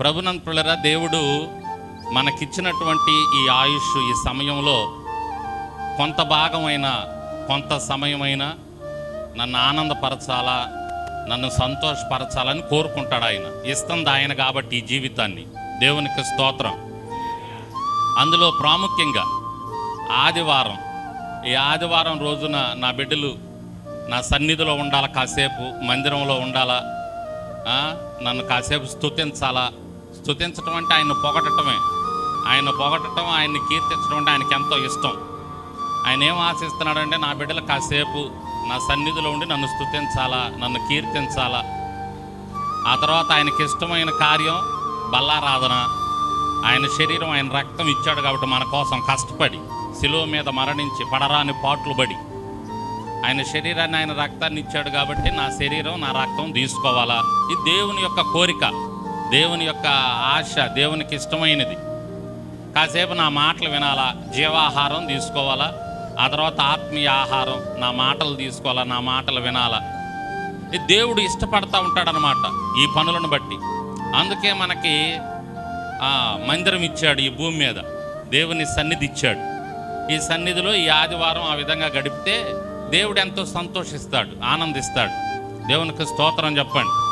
ప్రభునంతులరా దేవుడు మనకిచ్చినటువంటి ఈ ఆయుష్ ఈ సమయంలో కొంత భాగమైన కొంత సమయమైన నన్ను ఆనందపరచాలా నన్ను సంతోషపరచాలని కోరుకుంటాడు ఆయన. ఇస్తుంది ఆయన కాబట్టి ఈ జీవితాన్ని. దేవునికి స్తోత్రం. అందులో ప్రాముఖ్యంగా ఆదివారం ఈ ఆదివారం రోజున నా బిడ్డలు నా సన్నిధిలో ఉండాలా కాసేపు మందిరంలో ఉండాలా నన్ను కాసేపు స్తుతించాలా స్థుతించడం అంటే ఆయన పొగటమే ఆయన పొగడటం ఆయన్ని కీర్తించడం అంటే ఆయనకి ఎంతో ఇష్టం. ఆయన ఏం ఆశిస్తున్నాడంటే నా బిడ్డలు కాసేపు నా సన్నిధిలో ఉండి నన్ను స్తుతించాలా నన్ను కీర్తించాలా? ఆ తర్వాత ఆయనకి ఇష్టమైన కార్యం బల్లారాధన. ఆయన శరీరం ఆయన రక్తం ఇచ్చాడు కాబట్టి మన కోసం కష్టపడి శిలువ మీద మరణించి పడరాని పాట్లు పడి ఆయన శరీరాన్ని ఆయన రక్తాన్ని ఇచ్చాడు కాబట్టి నా శరీరం నా రక్తం తీసుకోవాలా? ఇది దేవుని యొక్క కోరిక. దేవుని యొక్క ఆశ దేవునికి ఇష్టమైనది. కాసేపు నా మాటలు వినాలా? జీవాహారం తీసుకోవాలా? ఆ తర్వాత ఆత్మీయ ఆహారం నా మాటలు తీసుకోవాలా? నా మాటలు వినాలా? ఇది దేవుడు ఇష్టపడతా ఉంటాడనమాట ఈ పనులను బట్టి. అందుకే మనకి మందిరం ఇచ్చాడు ఈ భూమి మీద. దేవుని సన్నిధి ఇచ్చాడు. ఈ సన్నిధిలో ఈ ఆదివారం ఆ విధంగా గడిపితే దేవుడు ఎంతో సంతోషిస్తాడు ఆనందిస్తాడు. దేవునికి స్తోత్రం చెప్పండి.